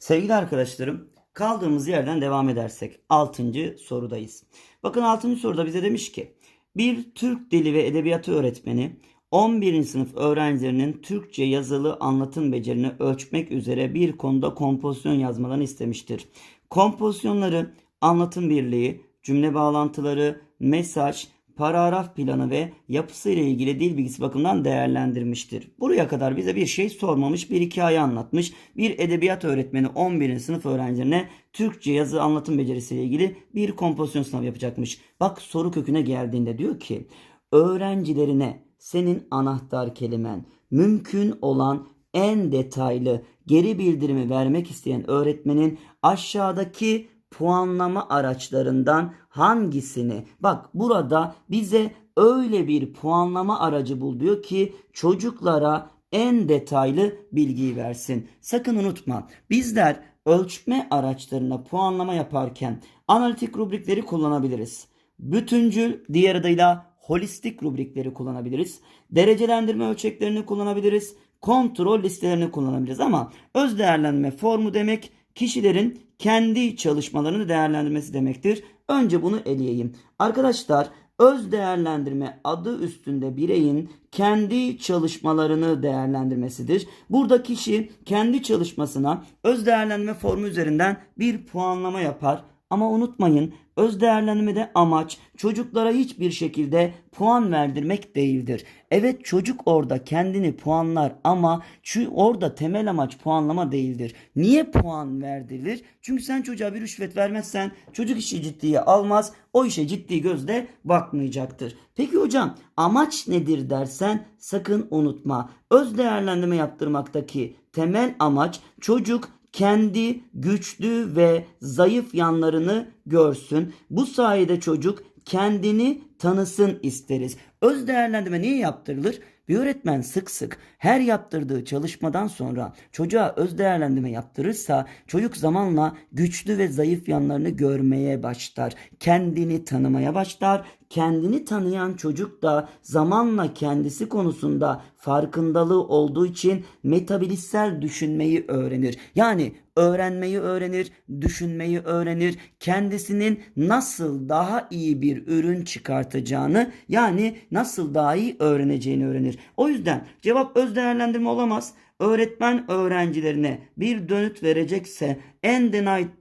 Sevgili arkadaşlarım, kaldığımız yerden devam edersek 6. sorudayız. Bakın 6. soruda bize demiş ki bir Türk Dili ve Edebiyatı öğretmeni 11. sınıf öğrencilerinin Türkçe yazılı anlatım becerini ölçmek üzere bir konuda kompozisyon yazmalarını istemiştir. Kompozisyonları anlatım birliği, cümle bağlantıları, mesaj, paragraf planı ve yapısı ile ilgili dil bilgisi bakımından değerlendirmiştir. Buraya kadar bize bir şey sormamış, bir hikaye anlatmış. Bir edebiyat öğretmeni 11. sınıf öğrencilerine Türkçe yazı anlatım becerisiyle ilgili bir kompozisyon sınavı yapacakmış. Bak soru köküne geldiğinde diyor ki öğrencilerine senin anahtar kelimen mümkün olan en detaylı geri bildirimi vermek isteyen öğretmenin aşağıdaki puanlama araçlarından hangisini bak burada bize öyle bir puanlama aracı bul diyor ki çocuklara en detaylı bilgiyi versin. Sakın unutma bizler ölçme araçlarına puanlama yaparken analitik rubrikleri kullanabiliriz. Bütüncül diğer adıyla holistik rubrikleri kullanabiliriz. Derecelendirme ölçeklerini kullanabiliriz. Kontrol listelerini kullanabiliriz ama öz değerlendirme formu demek kişilerin kendi çalışmalarını değerlendirmesi demektir. Önce bunu eleyeyim. Arkadaşlar öz değerlendirme adı üstünde bireyin kendi çalışmalarını değerlendirmesidir. Burada kişi kendi çalışmasına öz değerlendirme formu üzerinden bir puanlama yapar. Ama unutmayın öz değerlendirmede amaç çocuklara hiçbir şekilde puan verdirmek değildir. Evet çocuk orada kendini puanlar ama şu orada temel amaç puanlama değildir. Niye puan verdirilir? Çünkü sen çocuğa bir rüşvet vermezsen çocuk işi ciddiye almaz. O işe ciddi gözle bakmayacaktır. Peki hocam amaç nedir dersen sakın unutma. Öz değerlendirme yaptırmaktaki temel amaç çocuk kendi güçlü ve zayıf yanlarını görsün. Bu sayede çocuk kendini tanısın isteriz. Öz değerlendirme niye yaptırılır? Bir öğretmen sık sık her yaptırdığı çalışmadan sonra çocuğa öz değerlendirme yaptırırsa çocuk zamanla güçlü ve zayıf yanlarını görmeye başlar. Kendini tanımaya başlar. Kendini tanıyan çocuk da zamanla kendisi konusunda farkındalığı olduğu için metabilistsel düşünmeyi öğrenir. Yani öğrenmeyi öğrenir, düşünmeyi öğrenir, kendisinin nasıl daha iyi bir ürün çıkartacağını yani nasıl daha iyi öğreneceğini öğrenir. O yüzden cevap öz değerlendirme olamaz. Öğretmen öğrencilerine bir dönüt verecekse en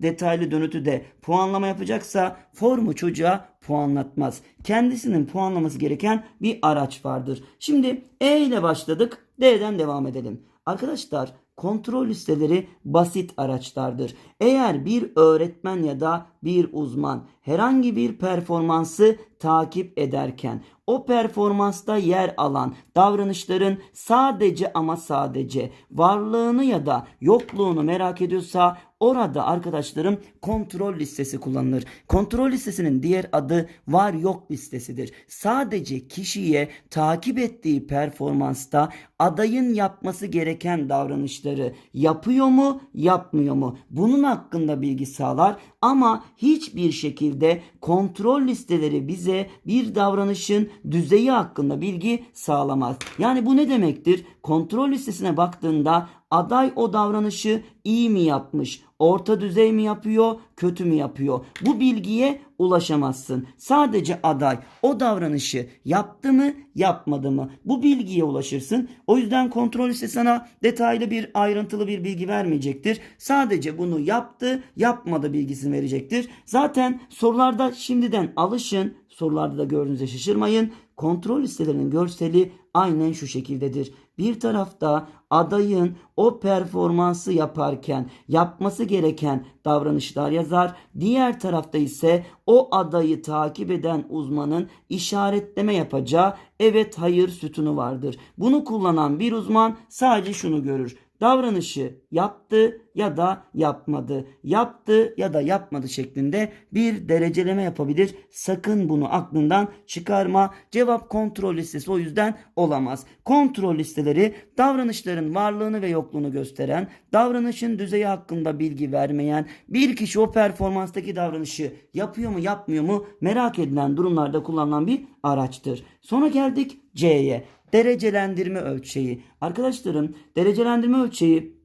detaylı dönütü de puanlama yapacaksa formu çocuğa puanlatmaz. Kendisinin puanlaması gereken bir araç vardır. Şimdi E ile başladık. D'den devam edelim. Arkadaşlar kontrol listeleri basit araçlardır. Eğer bir öğretmen ya da bir uzman herhangi bir performansı takip ederken o performansta yer alan davranışların sadece ama sadece varlığını ya da yokluğunu merak ediyorsa orada arkadaşlarım kontrol listesi kullanılır. Kontrol listesinin diğer adı var yok listesidir. Sadece kişiye takip ettiği performansta adayın yapması gereken davranışları yapıyor mu, yapmıyor mu? Bunun hakkında bilgi sağlar ama hiçbir şekilde kontrol listeleri bize bir davranışın düzeyi hakkında bilgi sağlamaz. Yani bu ne demektir? Kontrol listesine baktığında aday o davranışı iyi mi yapmış, orta düzey mi yapıyor, kötü mü yapıyor? Bu bilgiye ulaşamazsın. Sadece aday o davranışı yaptı mı, yapmadı mı? Bu bilgiye ulaşırsın. O yüzden kontrol listesi sana detaylı bir ayrıntılı bir bilgi vermeyecektir. Sadece bunu yaptı, yapmadı bilgisini verecektir. Zaten sorularda şimdiden alışın. Sorularda da gördüğünüzde şaşırmayın. Kontrol listelerinin görseli aynen şu şekildedir. Bir tarafta adayın o performansı yaparken yapması gereken davranışlar yazar. Diğer tarafta ise o adayı takip eden uzmanın işaretleme yapacağı evet hayır sütunu vardır. Bunu kullanan bir uzman sadece şunu görür davranışı yaptı ya da yapmadı. Yaptı ya da yapmadı şeklinde bir dereceleme yapabilir. Sakın bunu aklından çıkarma. Cevap kontrol listesi o yüzden olamaz. Kontrol listeleri davranışların varlığını ve yokluğunu gösteren, davranışın düzeyi hakkında bilgi vermeyen, bir kişi o performanstaki davranışı yapıyor mu yapmıyor mu merak edilen durumlarda kullanılan bir araçtır. Sonra geldik C'ye derecelendirme ölçeği. Arkadaşlarım derecelendirme ölçeği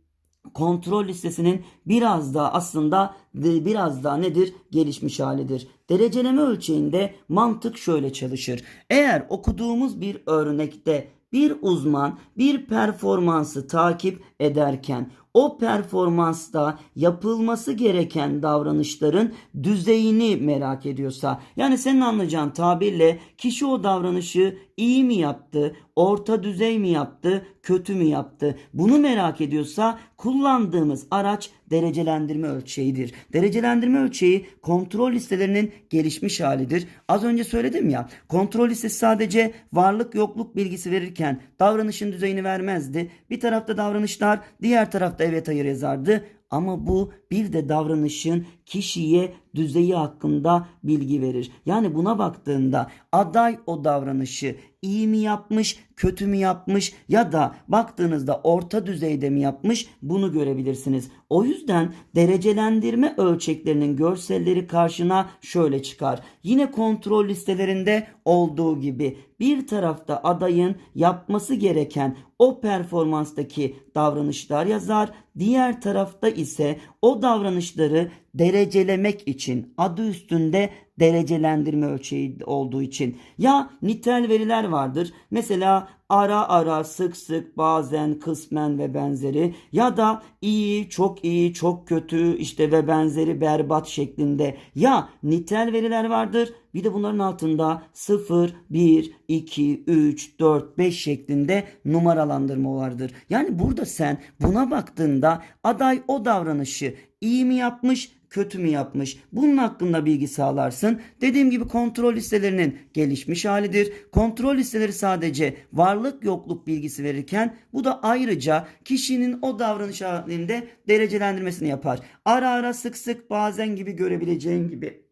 kontrol listesinin biraz daha aslında biraz daha nedir? Gelişmiş halidir. Dereceleme ölçeğinde mantık şöyle çalışır. Eğer okuduğumuz bir örnekte bir uzman bir performansı takip ederken o performansta yapılması gereken davranışların düzeyini merak ediyorsa yani senin anlayacağın tabirle kişi o davranışı iyi mi yaptı, orta düzey mi yaptı, kötü mü yaptı bunu merak ediyorsa kullandığımız araç derecelendirme ölçeğidir. Derecelendirme ölçeği kontrol listelerinin gelişmiş halidir. Az önce söyledim ya kontrol listesi sadece varlık yokluk bilgisi verirken davranışın düzeyini vermezdi. Bir tarafta davranışlar diğer tarafta evet hayır yazardı. Ama bu bir de davranışın kişiye düzeyi hakkında bilgi verir. Yani buna baktığında aday o davranışı iyi mi yapmış, kötü mü yapmış ya da baktığınızda orta düzeyde mi yapmış bunu görebilirsiniz. O yüzden derecelendirme ölçeklerinin görselleri karşına şöyle çıkar. Yine kontrol listelerinde olduğu gibi bir tarafta adayın yapması gereken o performanstaki davranışlar yazar. Diğer tarafta ise o davranışları derecelemek için adı üstünde derecelendirme ölçeği olduğu için ya nitel veriler vardır. Mesela ara ara sık sık bazen kısmen ve benzeri ya da iyi çok iyi çok kötü işte ve benzeri berbat şeklinde ya nitel veriler vardır. Bir de bunların altında 0, 1, 2, 3, 4, 5 şeklinde numaralandırma vardır. Yani burada sen buna baktığında aday o davranışı iyi mi yapmış, kötü mü yapmış? Bunun hakkında bilgi sağlarsın. Dediğim gibi kontrol listelerinin gelişmiş halidir. Kontrol listeleri sadece varlık yokluk bilgisi verirken bu da ayrıca kişinin o davranış halinde derecelendirmesini yapar. Ara ara sık sık bazen gibi görebileceğin gibi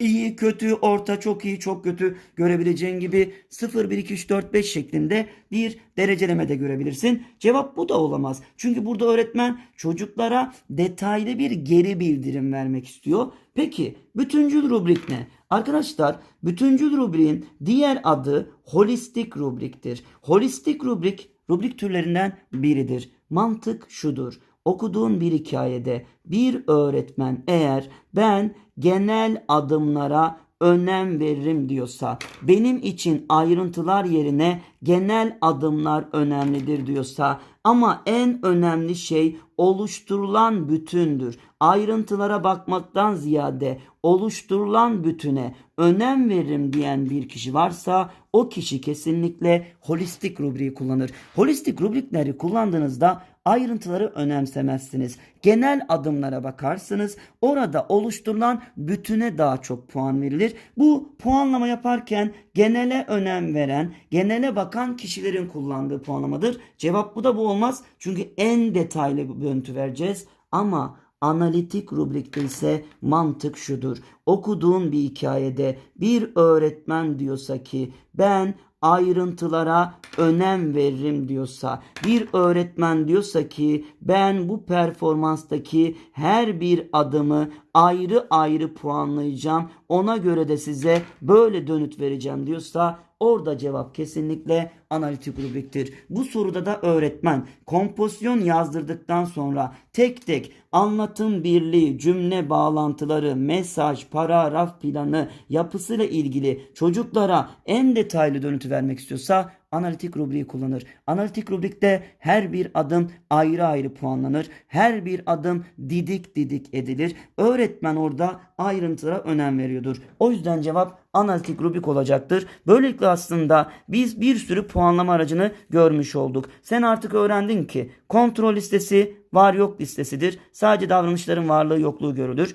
İyi, kötü, orta, çok iyi, çok kötü görebileceğin gibi 0, 1, 2, 3, 4, 5 şeklinde bir dereceleme de görebilirsin. Cevap bu da olamaz. Çünkü burada öğretmen çocuklara detaylı bir geri bildirim vermek istiyor. Peki bütüncül rubrik ne? Arkadaşlar bütüncül rubriğin diğer adı holistik rubriktir. Holistik rubrik rubrik türlerinden biridir. Mantık şudur. Okuduğun bir hikayede bir öğretmen eğer ben genel adımlara önem veririm diyorsa, benim için ayrıntılar yerine genel adımlar önemlidir diyorsa ama en önemli şey oluşturulan bütündür. Ayrıntılara bakmaktan ziyade oluşturulan bütüne önem veririm diyen bir kişi varsa o kişi kesinlikle holistik rubriği kullanır. Holistik rubrikleri kullandığınızda ayrıntıları önemsemezsiniz. Genel adımlara bakarsınız. Orada oluşturulan bütüne daha çok puan verilir. Bu puanlama yaparken genele önem veren, genele bakan kişilerin kullandığı puanlamadır. Cevap bu da bu olmaz. Çünkü en detaylı bir görüntü vereceğiz. Ama Analitik rubrikte ise mantık şudur. Okuduğun bir hikayede bir öğretmen diyorsa ki ben ayrıntılara önem veririm diyorsa, bir öğretmen diyorsa ki ben bu performanstaki her bir adımı ayrı ayrı puanlayacağım. Ona göre de size böyle dönüt vereceğim diyorsa orada cevap kesinlikle analitik rubriktir. Bu soruda da öğretmen kompozisyon yazdırdıktan sonra tek tek anlatım birliği, cümle bağlantıları, mesaj, paragraf planı yapısıyla ilgili çocuklara en detaylı dönütü vermek istiyorsa analitik rubriği kullanır. Analitik rubrikte her bir adım ayrı ayrı puanlanır. Her bir adım didik didik edilir. Öğretmen orada ayrıntılara önem veriyordur. O yüzden cevap analitik rubrik olacaktır. Böylelikle aslında biz bir sürü puanlama aracını görmüş olduk. Sen artık öğrendin ki kontrol listesi var yok listesidir. Sadece davranışların varlığı yokluğu görülür.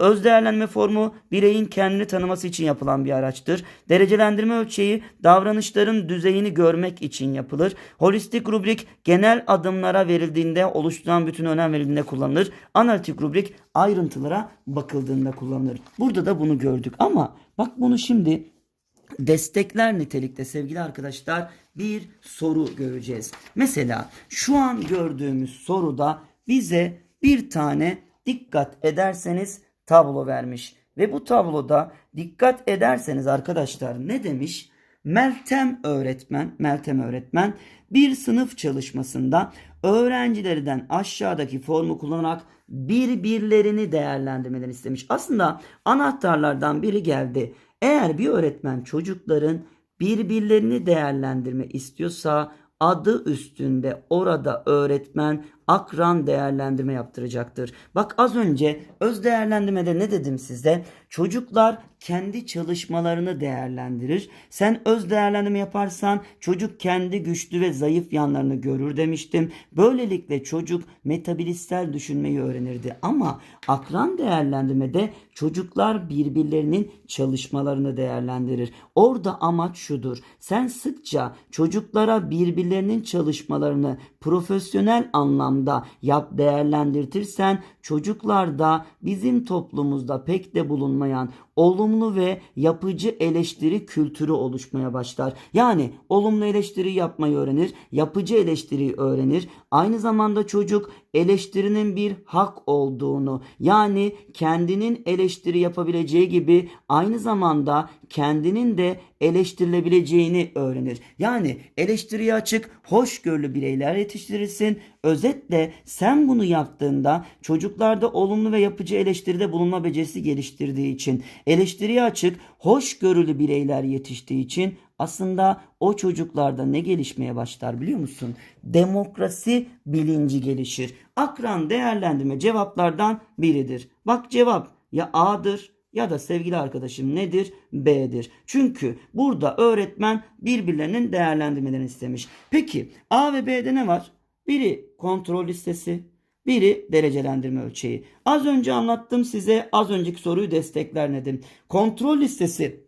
Öz değerlenme formu bireyin kendini tanıması için yapılan bir araçtır. Derecelendirme ölçeği davranışların düzeyini görmek için yapılır. Holistik rubrik genel adımlara verildiğinde oluşturan bütün önem verildiğinde kullanılır. Analitik rubrik ayrıntılara bakıldığında kullanılır. Burada da bunu gördük ama bak bunu şimdi destekler nitelikte sevgili arkadaşlar bir soru göreceğiz. Mesela şu an gördüğümüz soruda bize bir tane dikkat ederseniz tablo vermiş. Ve bu tabloda dikkat ederseniz arkadaşlar ne demiş? Meltem öğretmen, Meltem öğretmen bir sınıf çalışmasında öğrencilerden aşağıdaki formu kullanarak birbirlerini değerlendirmeden istemiş. Aslında anahtarlardan biri geldi. Eğer bir öğretmen çocukların birbirlerini değerlendirme istiyorsa adı üstünde orada öğretmen akran değerlendirme yaptıracaktır. Bak az önce öz değerlendirmede ne dedim size? Çocuklar kendi çalışmalarını değerlendirir. Sen öz değerlendirme yaparsan çocuk kendi güçlü ve zayıf yanlarını görür demiştim. Böylelikle çocuk metabolizsel düşünmeyi öğrenirdi. Ama akran değerlendirmede çocuklar birbirlerinin çalışmalarını değerlendirir. Orada amaç şudur. Sen sıkça çocuklara birbirlerinin çalışmalarını profesyonel anlamda yap değerlendirtirsen çocuklarda bizim toplumumuzda pek de bulunmayan olumlu ve yapıcı eleştiri kültürü oluşmaya başlar. Yani olumlu eleştiri yapmayı öğrenir, yapıcı eleştiriyi öğrenir. Aynı zamanda çocuk eleştirinin bir hak olduğunu yani kendinin eleştiri yapabileceği gibi aynı zamanda kendinin de eleştirilebileceğini öğrenir. Yani eleştiriye açık, hoşgörülü bireyler yetiştirirsin. Özetle sen bunu yaptığında çocuklarda olumlu ve yapıcı eleştiride bulunma becerisi geliştirdiği için, eleştiriye açık, hoşgörülü bireyler yetiştiği için aslında o çocuklarda ne gelişmeye başlar biliyor musun? Demokrasi bilinci gelişir. Akran değerlendirme cevaplardan biridir. Bak cevap ya A'dır ya da sevgili arkadaşım nedir? B'dir. Çünkü burada öğretmen birbirlerinin değerlendirmelerini istemiş. Peki A ve B'de ne var? Biri kontrol listesi, biri derecelendirme ölçeği. Az önce anlattım size az önceki soruyu destekler nedim. Kontrol listesi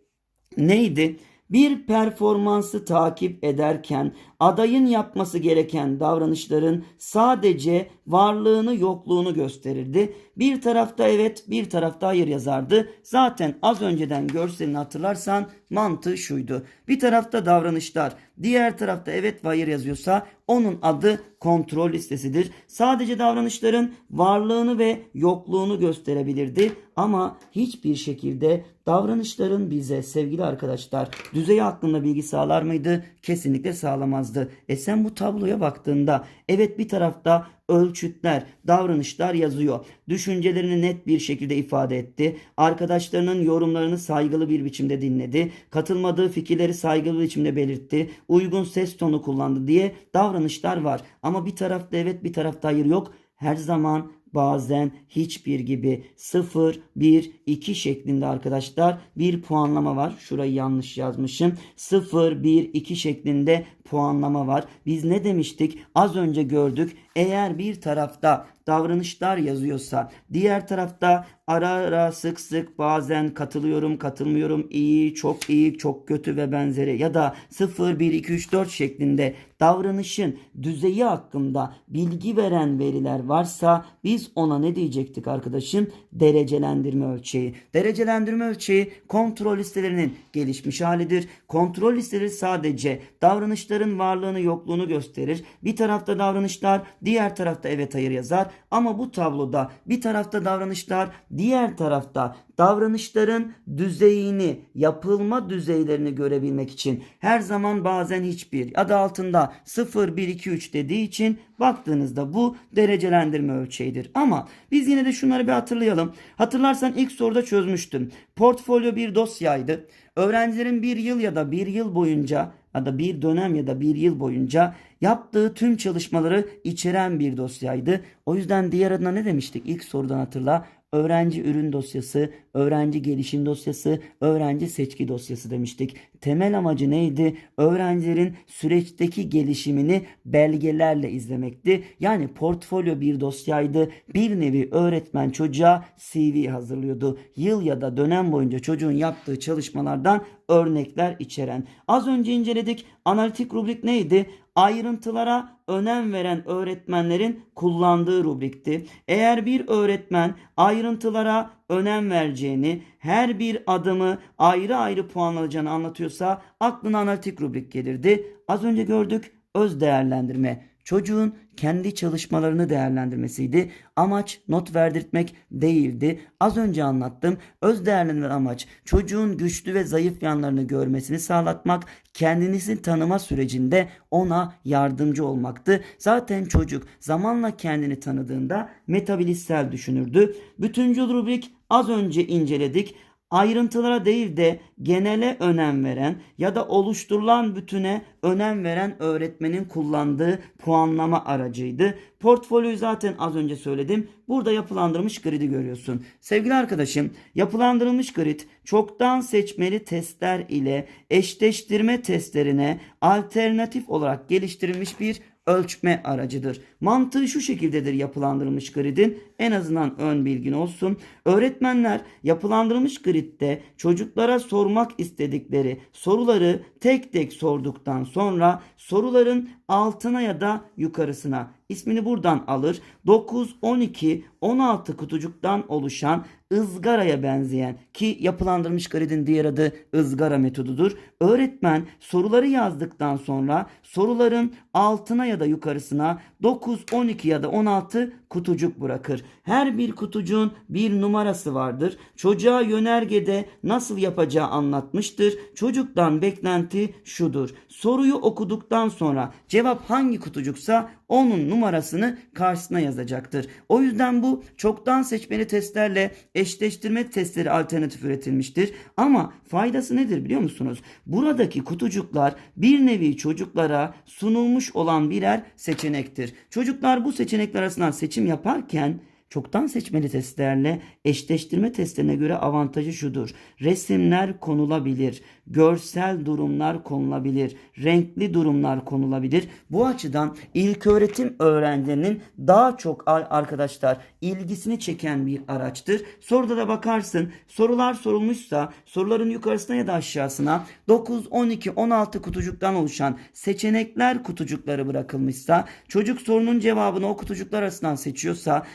neydi? Bir performansı takip ederken adayın yapması gereken davranışların sadece varlığını yokluğunu gösterirdi. Bir tarafta evet bir tarafta hayır yazardı. Zaten az önceden görselini hatırlarsan mantığı şuydu. Bir tarafta davranışlar diğer tarafta evet ve hayır yazıyorsa onun adı kontrol listesidir. Sadece davranışların varlığını ve yokluğunu gösterebilirdi ama hiçbir şekilde davranışların bize sevgili arkadaşlar düzeyi hakkında bilgi sağlar mıydı? Kesinlikle sağlamazdı. E sen bu tabloya baktığında evet bir tarafta ölçütler, davranışlar yazıyor. Düşüncelerini net bir şekilde ifade etti. Arkadaşlarının yorumlarını saygılı bir biçimde dinledi. Katılmadığı fikirleri saygılı biçimde belirtti. Uygun ses tonu kullandı diye davranışlar var. Ama bir tarafta evet bir tarafta hayır yok. Her zaman bazen hiçbir gibi 0, 1, 2 şeklinde arkadaşlar bir puanlama var. Şurayı yanlış yazmışım. 0, 1, 2 şeklinde puanlama var. Biz ne demiştik? Az önce gördük. Eğer bir tarafta davranışlar yazıyorsa diğer tarafta ara ara sık sık bazen katılıyorum katılmıyorum iyi çok iyi çok kötü ve benzeri ya da 0 1 2 3 4 şeklinde davranışın düzeyi hakkında bilgi veren veriler varsa biz ona ne diyecektik arkadaşım? Derecelendirme ölçeği. Derecelendirme ölçeği kontrol listelerinin gelişmiş halidir. Kontrol listeleri sadece davranışların varlığını yokluğunu gösterir. Bir tarafta davranışlar diğer tarafta evet hayır yazar. Ama bu tabloda bir tarafta davranışlar diğer tarafta davranışların düzeyini, yapılma düzeylerini görebilmek için her zaman bazen hiçbir adı altında 0, 1, 2, 3 dediği için baktığınızda bu derecelendirme ölçeğidir. Ama biz yine de şunları bir hatırlayalım. Hatırlarsan ilk soruda çözmüştüm. Portfolyo bir dosyaydı. Öğrencilerin bir yıl ya da bir yıl boyunca ya da bir dönem ya da bir yıl boyunca yaptığı tüm çalışmaları içeren bir dosyaydı. O yüzden diğer adına ne demiştik? İlk sorudan hatırla öğrenci ürün dosyası, öğrenci gelişim dosyası, öğrenci seçki dosyası demiştik. Temel amacı neydi? Öğrencilerin süreçteki gelişimini belgelerle izlemekti. Yani portfolyo bir dosyaydı. Bir nevi öğretmen çocuğa CV hazırlıyordu. Yıl ya da dönem boyunca çocuğun yaptığı çalışmalardan örnekler içeren. Az önce inceledik. Analitik rubrik neydi? ayrıntılara önem veren öğretmenlerin kullandığı rubrikti. Eğer bir öğretmen ayrıntılara önem vereceğini, her bir adımı ayrı ayrı puanlayacağını anlatıyorsa aklına analitik rubrik gelirdi. Az önce gördük öz değerlendirme çocuğun kendi çalışmalarını değerlendirmesiydi. Amaç not verdirtmek değildi. Az önce anlattım. Öz değerlendirme amaç çocuğun güçlü ve zayıf yanlarını görmesini sağlatmak, kendinizi tanıma sürecinde ona yardımcı olmaktı. Zaten çocuk zamanla kendini tanıdığında metabolizsel düşünürdü. Bütüncül rubrik az önce inceledik ayrıntılara değil de genele önem veren ya da oluşturulan bütüne önem veren öğretmenin kullandığı puanlama aracıydı. Portfolyoyu zaten az önce söyledim. Burada yapılandırılmış gridi görüyorsun. Sevgili arkadaşım, yapılandırılmış grid çoktan seçmeli testler ile eşleştirme testlerine alternatif olarak geliştirilmiş bir ölçme aracıdır. Mantığı şu şekildedir yapılandırılmış gridin. En azından ön bilgin olsun. Öğretmenler yapılandırılmış gridde çocuklara sormak istedikleri soruları tek tek sorduktan sonra soruların altına ya da yukarısına ismini buradan alır. 9, 12, 16 kutucuktan oluşan ızgaraya benzeyen ki yapılandırmış gridin diğer adı ızgara metodudur. Öğretmen soruları yazdıktan sonra soruların altına ya da yukarısına 9, 12 ya da 16 kutucuk bırakır. Her bir kutucuğun bir numarası vardır. Çocuğa yönergede nasıl yapacağı anlatmıştır. Çocuktan beklenti şudur. Soruyu okuduktan sonra cevap hangi kutucuksa onun numarasını karşısına yazacaktır. O yüzden bu çoktan seçmeli testlerle eşleştirme testleri alternatif üretilmiştir. Ama faydası nedir biliyor musunuz? Buradaki kutucuklar bir nevi çocuklara sunulmuş olan birer seçenektir. Çocuklar bu seçenekler arasından seçim yaparken çoktan seçmeli testlerle eşleştirme testlerine göre avantajı şudur. Resimler konulabilir, görsel durumlar konulabilir, renkli durumlar konulabilir. Bu açıdan ilköğretim öğrencilerinin daha çok arkadaşlar ilgisini çeken bir araçtır. Soruda da bakarsın sorular sorulmuşsa soruların yukarısına ya da aşağısına 9, 12, 16 kutucuktan oluşan seçenekler kutucukları bırakılmışsa çocuk sorunun cevabını o kutucuklar arasından seçiyorsa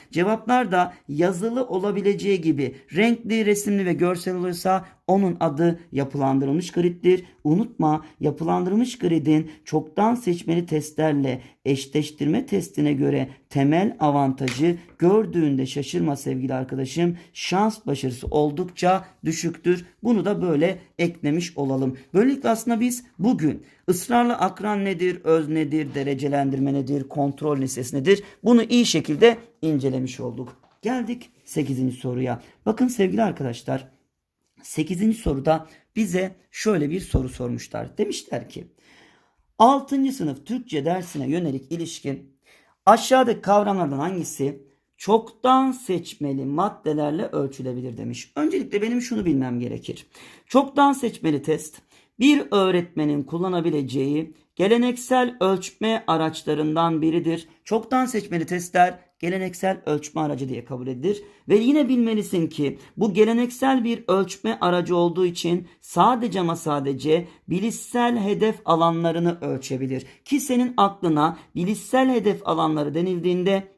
cevaplar da yazılı olabileceği gibi renkli, resimli ve görsel olursa onun adı yapılandırılmış griddir. Unutma yapılandırılmış gridin çoktan seçmeli testlerle eşleştirme testine göre temel avantajı gördüğünde şaşırma sevgili arkadaşım. Şans başarısı oldukça düşüktür. Bunu da böyle eklemiş olalım. Böylelikle aslında biz bugün ısrarlı akran nedir, öz nedir, derecelendirme nedir, kontrol listesi nedir bunu iyi şekilde incelemiş olduk. Geldik 8. soruya. Bakın sevgili arkadaşlar 8. soruda bize şöyle bir soru sormuşlar. Demişler ki 6. sınıf Türkçe dersine yönelik ilişkin aşağıdaki kavramlardan hangisi çoktan seçmeli maddelerle ölçülebilir demiş. Öncelikle benim şunu bilmem gerekir. Çoktan seçmeli test bir öğretmenin kullanabileceği geleneksel ölçme araçlarından biridir. Çoktan seçmeli testler geleneksel ölçme aracı diye kabul edilir. Ve yine bilmelisin ki bu geleneksel bir ölçme aracı olduğu için sadece ama sadece bilişsel hedef alanlarını ölçebilir. Ki senin aklına bilişsel hedef alanları denildiğinde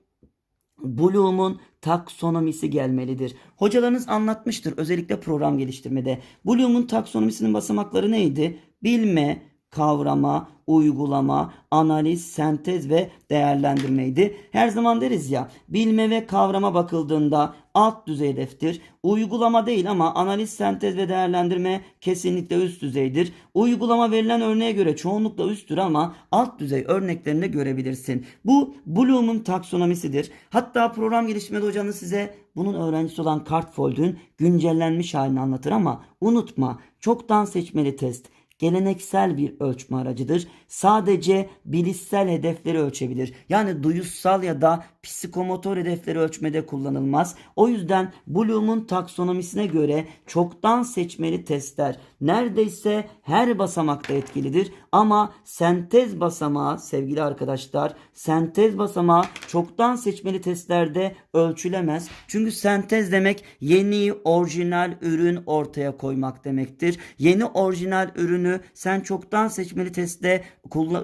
Bloom'un taksonomisi gelmelidir. Hocalarınız anlatmıştır özellikle program geliştirmede. Bloom'un taksonomisinin basamakları neydi? Bilme, kavrama, uygulama, analiz, sentez ve değerlendirmeydi. Her zaman deriz ya bilme ve kavrama bakıldığında alt düzey hedeftir. Uygulama değil ama analiz, sentez ve değerlendirme kesinlikle üst düzeydir. Uygulama verilen örneğe göre çoğunlukla üsttür ama alt düzey örneklerini görebilirsin. Bu Bloom'un taksonomisidir. Hatta program geliştirmede hocanız size bunun öğrencisi olan Kartfold'un güncellenmiş halini anlatır ama unutma çoktan seçmeli test geleneksel bir ölçme aracıdır. Sadece bilişsel hedefleri ölçebilir. Yani duyusal ya da psikomotor hedefleri ölçmede kullanılmaz. O yüzden Bloom'un taksonomisine göre çoktan seçmeli testler neredeyse her basamakta etkilidir. Ama sentez basamağı sevgili arkadaşlar sentez basamağı çoktan seçmeli testlerde ölçülemez. Çünkü sentez demek yeni orijinal ürün ortaya koymak demektir. Yeni orijinal ürünü sen çoktan seçmeli testte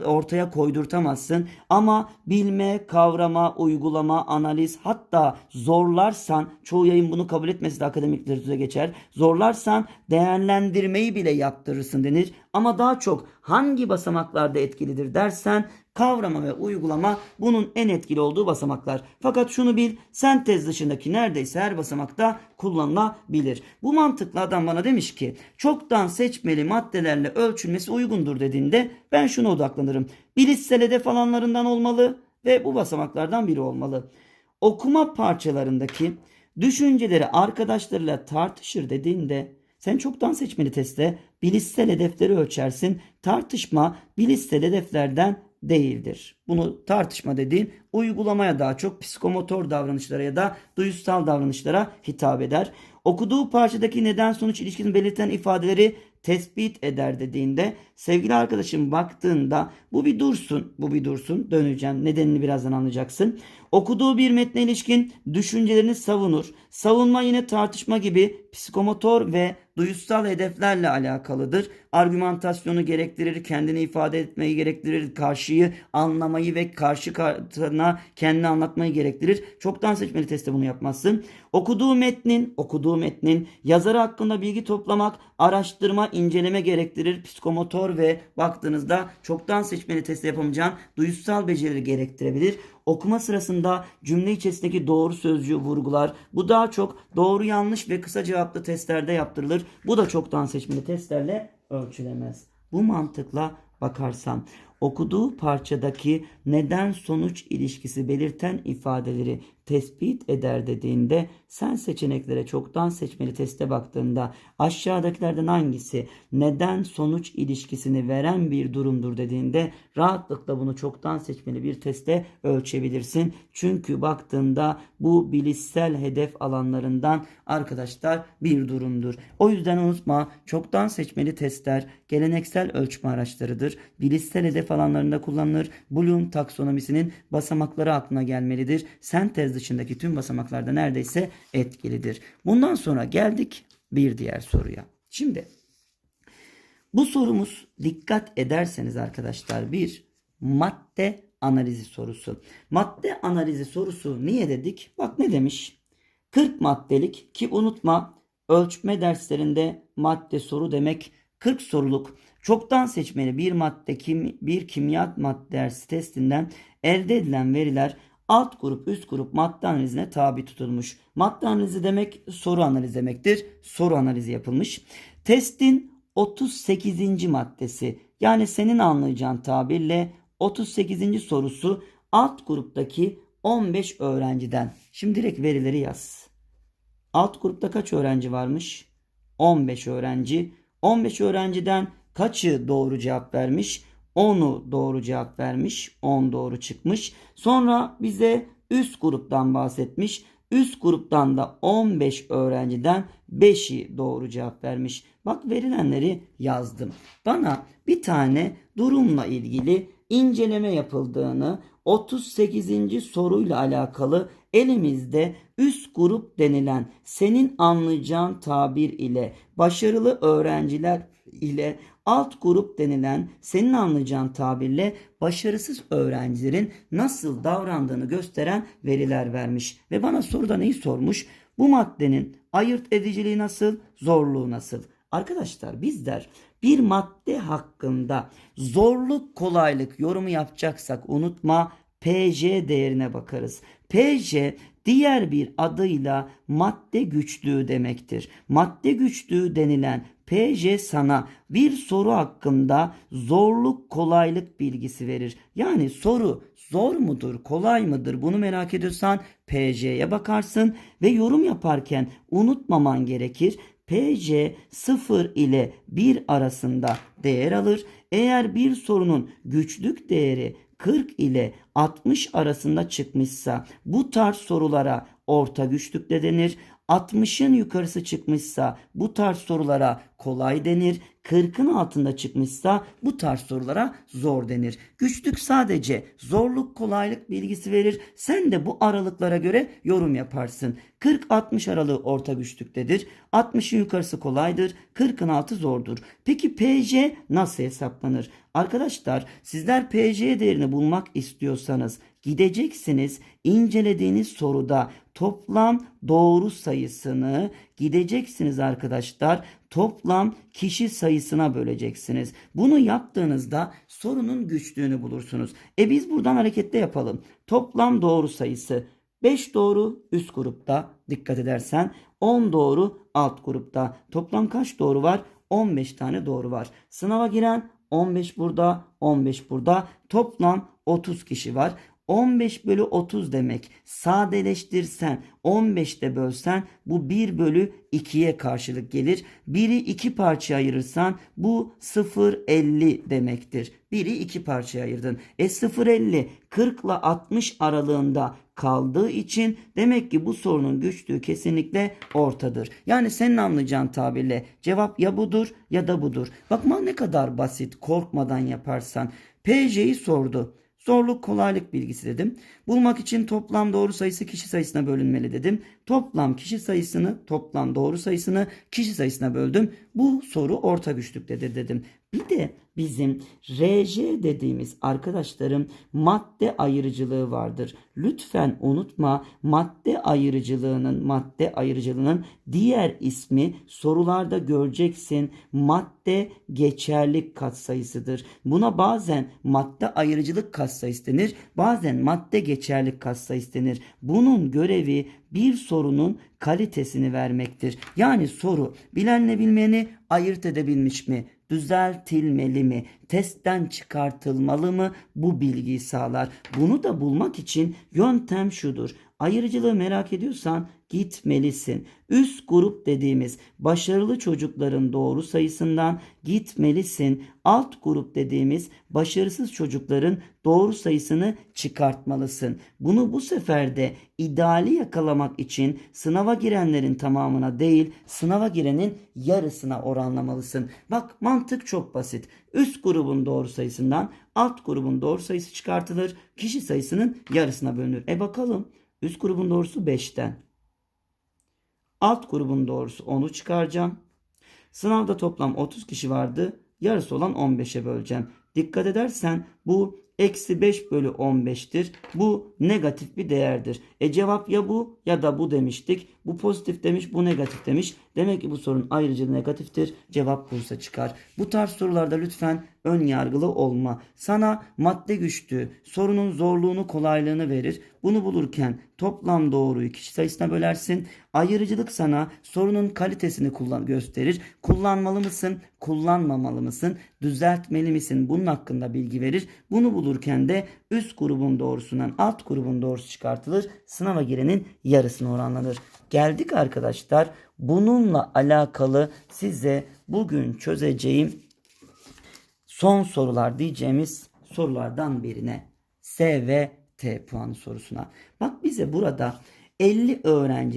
ortaya koydurtamazsın. Ama bilme, kavrama, uygulama, analiz hatta zorlarsan çoğu yayın bunu kabul etmesi de akademik literatüre geçer. Zorlarsan değerlendirmeyi bile yaptırırsın denir. Ama daha çok hangi basamaklarda etkilidir dersen kavrama ve uygulama bunun en etkili olduğu basamaklar. Fakat şunu bil sentez dışındaki neredeyse her basamakta kullanılabilir. Bu mantıkla adam bana demiş ki çoktan seçmeli maddelerle ölçülmesi uygundur dediğinde ben şuna odaklanırım. Bilişsel hedef alanlarından olmalı ve bu basamaklardan biri olmalı. Okuma parçalarındaki düşünceleri arkadaşlarıyla tartışır dediğinde sen çoktan seçmeli testte bilişsel hedefleri ölçersin. Tartışma bilişsel hedeflerden değildir. Bunu tartışma dediğin uygulamaya daha çok psikomotor davranışlara ya da duyusal davranışlara hitap eder. Okuduğu parçadaki neden sonuç ilişkisini belirten ifadeleri tespit eder dediğinde sevgili arkadaşım baktığında bu bir dursun, bu bir dursun. Döneceğim. Nedenini birazdan anlayacaksın. Okuduğu bir metne ilişkin düşüncelerini savunur. Savunma yine tartışma gibi psikomotor ve duyusal hedeflerle alakalıdır. Argümantasyonu gerektirir, kendini ifade etmeyi gerektirir, karşıyı anlamayı ve karşı kartına kendini anlatmayı gerektirir. Çoktan seçmeli testte bunu yapmazsın. Okuduğu metnin, okuduğu metnin yazarı hakkında bilgi toplamak, araştırma, inceleme gerektirir. Psikomotor ve baktığınızda çoktan seçmeli testte yapamayacağın duyusal becerileri gerektirebilir. Okuma sırasında cümle içerisindeki doğru sözcüğü vurgular. Bu daha çok doğru yanlış ve kısa cevaplı testlerde yaptırılır. Bu da çoktan seçmeli testlerle ölçülemez. Bu mantıkla bakarsam okuduğu parçadaki neden sonuç ilişkisi belirten ifadeleri tespit eder dediğinde sen seçeneklere çoktan seçmeli teste baktığında aşağıdakilerden hangisi neden sonuç ilişkisini veren bir durumdur dediğinde rahatlıkla bunu çoktan seçmeli bir teste ölçebilirsin. Çünkü baktığında bu bilişsel hedef alanlarından arkadaşlar bir durumdur. O yüzden unutma çoktan seçmeli testler geleneksel ölçme araçlarıdır. Bilişsel hedef alanlarında kullanılır. Bloom taksonomisinin basamakları aklına gelmelidir. Sentez dışındaki tüm basamaklarda neredeyse etkilidir. Bundan sonra geldik bir diğer soruya. Şimdi bu sorumuz dikkat ederseniz arkadaşlar bir madde analizi sorusu. Madde analizi sorusu niye dedik? Bak ne demiş? 40 maddelik ki unutma ölçme derslerinde madde soru demek 40 soruluk çoktan seçmeli bir madde kim, bir kimya madde dersi testinden elde edilen veriler alt grup üst grup madde analizine tabi tutulmuş. Madde analizi demek soru analizi demektir. Soru analizi yapılmış. Testin 38. maddesi yani senin anlayacağın tabirle 38. sorusu alt gruptaki 15 öğrenciden. Şimdi direkt verileri yaz. Alt grupta kaç öğrenci varmış? 15 öğrenci. 15 öğrenciden kaçı doğru cevap vermiş? 10'u doğru cevap vermiş. 10 doğru çıkmış. Sonra bize üst gruptan bahsetmiş. Üst gruptan da 15 öğrenciden 5'i doğru cevap vermiş. Bak verilenleri yazdım. Bana bir tane durumla ilgili inceleme yapıldığını 38. soruyla alakalı elimizde üst grup denilen senin anlayacağın tabir ile başarılı öğrenciler ile alt grup denilen senin anlayacağın tabirle başarısız öğrencilerin nasıl davrandığını gösteren veriler vermiş. Ve bana soruda neyi sormuş? Bu maddenin ayırt ediciliği nasıl, zorluğu nasıl? Arkadaşlar bizler bir madde hakkında zorluk kolaylık yorumu yapacaksak unutma PJ değerine bakarız. PJ diğer bir adıyla madde güçlüğü demektir. Madde güçlüğü denilen PJ sana bir soru hakkında zorluk kolaylık bilgisi verir. Yani soru zor mudur kolay mıdır bunu merak ediyorsan PJ'ye bakarsın ve yorum yaparken unutmaman gerekir. PC 0 ile 1 arasında değer alır. Eğer bir sorunun güçlük değeri 40 ile 60 arasında çıkmışsa bu tarz sorulara orta güçlükte denir. 60'ın yukarısı çıkmışsa bu tarz sorulara kolay denir. 40'ın altında çıkmışsa bu tarz sorulara zor denir. Güçlük sadece zorluk kolaylık bilgisi verir. Sen de bu aralıklara göre yorum yaparsın. 40-60 aralığı orta güçlüktedir. 60'ın yukarısı kolaydır. 40'ın altı zordur. Peki PC nasıl hesaplanır? Arkadaşlar sizler PC değerini bulmak istiyorsanız gideceksiniz incelediğiniz soruda toplam doğru sayısını gideceksiniz arkadaşlar toplam kişi sayısına böleceksiniz. Bunu yaptığınızda sorunun güçlüğünü bulursunuz. E biz buradan hareketle yapalım. Toplam doğru sayısı 5 doğru üst grupta dikkat edersen 10 doğru alt grupta. Toplam kaç doğru var? 15 tane doğru var. Sınava giren 15 burada 15 burada toplam 30 kişi var. 15 bölü 30 demek. Sadeleştirsen 15'te bölsen bu 1 bölü 2'ye karşılık gelir. 1'i 2 parçaya ayırırsan bu 0,50 demektir. 1'i 2 parçaya ayırdın. E 0,50 40 ile 60 aralığında kaldığı için demek ki bu sorunun güçlüğü kesinlikle ortadır. Yani senin anlayacağın tabirle cevap ya budur ya da budur. Bakma ne kadar basit korkmadan yaparsan. PJ'yi sordu. Zorluk kolaylık bilgisi dedim. Bulmak için toplam doğru sayısı kişi sayısına bölünmeli dedim. Toplam kişi sayısını toplam doğru sayısını kişi sayısına böldüm. Bu soru orta güçlüktedir dedim. Bir de bizim RJ dediğimiz arkadaşlarım madde ayrıcılığı vardır. Lütfen unutma madde ayrıcılığının madde ayrıcılığının diğer ismi sorularda göreceksin. Madde geçerlik katsayısıdır. Buna bazen madde ayrıcılık katsayısı denir. Bazen madde geçerlik katsayısı denir. Bunun görevi bir sorunun kalitesini vermektir. Yani soru bilenle bilmeyeni ayırt edebilmiş mi? Düzeltilmeli mi? Testten çıkartılmalı mı? Bu bilgiyi sağlar. Bunu da bulmak için yöntem şudur. Ayrıcılığı merak ediyorsan gitmelisin. Üst grup dediğimiz başarılı çocukların doğru sayısından gitmelisin. Alt grup dediğimiz başarısız çocukların doğru sayısını çıkartmalısın. Bunu bu sefer de ideali yakalamak için sınava girenlerin tamamına değil sınava girenin yarısına oranlamalısın. Bak mantık çok basit. Üst grubun doğru sayısından alt grubun doğru sayısı çıkartılır. Kişi sayısının yarısına bölünür. E bakalım üst grubun doğrusu 5'ten. Alt grubun doğrusu 10'u çıkaracağım. Sınavda toplam 30 kişi vardı. Yarısı olan 15'e böleceğim. Dikkat edersen bu eksi 5 bölü 15'tir. Bu negatif bir değerdir. E cevap ya bu ya da bu demiştik. Bu pozitif demiş bu negatif demiş. Demek ki bu sorunun ayrıcalığı negatiftir. Cevap Bursa çıkar. Bu tarz sorularda lütfen ön yargılı olma. Sana madde güçlüğü sorunun zorluğunu kolaylığını verir. Bunu bulurken toplam doğruyu kişi sayısına bölersin. Ayrıcılık sana sorunun kalitesini kullan gösterir. Kullanmalı mısın? Kullanmamalı mısın? Düzeltmeli misin? Bunun hakkında bilgi verir. Bunu bulurken de üst grubun doğrusundan alt grubun doğrusu çıkartılır. Sınava girenin yarısına oranlanır. Geldik arkadaşlar. Bununla alakalı size bugün çözeceğim son sorular diyeceğimiz sorulardan birine. S ve T puanı sorusuna. Bak bize burada 50 öğrenci